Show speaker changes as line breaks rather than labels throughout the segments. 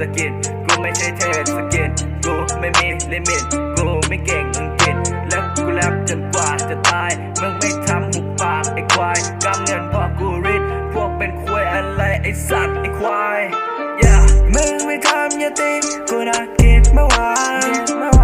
สกินกูไม่ใช่เทพสกินกูไม่มีลิมิตกูไม่เก่งอังกฤษและกูแลบจนกว่าจะตายมึงไม่ทำหุบปากไอ้ควายกำเงินพอกูริดพวกเป็นควยอะไรไอ้สัตว์ไอ้ควาย yeah มึงไม่ทำอย่าตีกูน่ากินยเมื่อวาน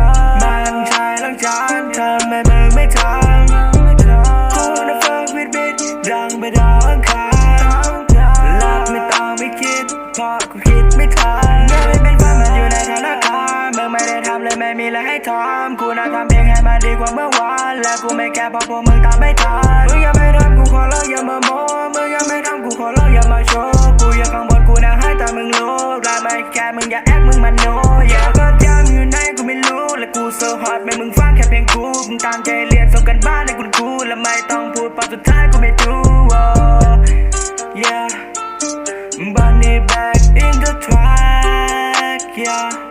และให้ทำกูน่าทำเพองให้มันดีกว่าเมื่อวานและกูไม่แคร์เพราะพวกมึงตามไม่ทันมึงอยังไม่ทำกูขอเลิกอย่ามาโม้มึงอยังไม่ทำกูขอเลิกอย่ามาโชว์กูอย่ากังวลกูน่าให้แต่มึงรู้และไม่แคร์มึงอย่าแอบมึงมันโนอย่าก็ยังอยู่ในกูไม่รู้และกูโซฮอตไม่มึงฟังแค่เพียงกูมึงตามใจเรียนส่งกันบ้านให้คุณครูและไม่ต้องพูดพอสุดท้ายกูไม่รู้ yeah Bunny back in the track yeah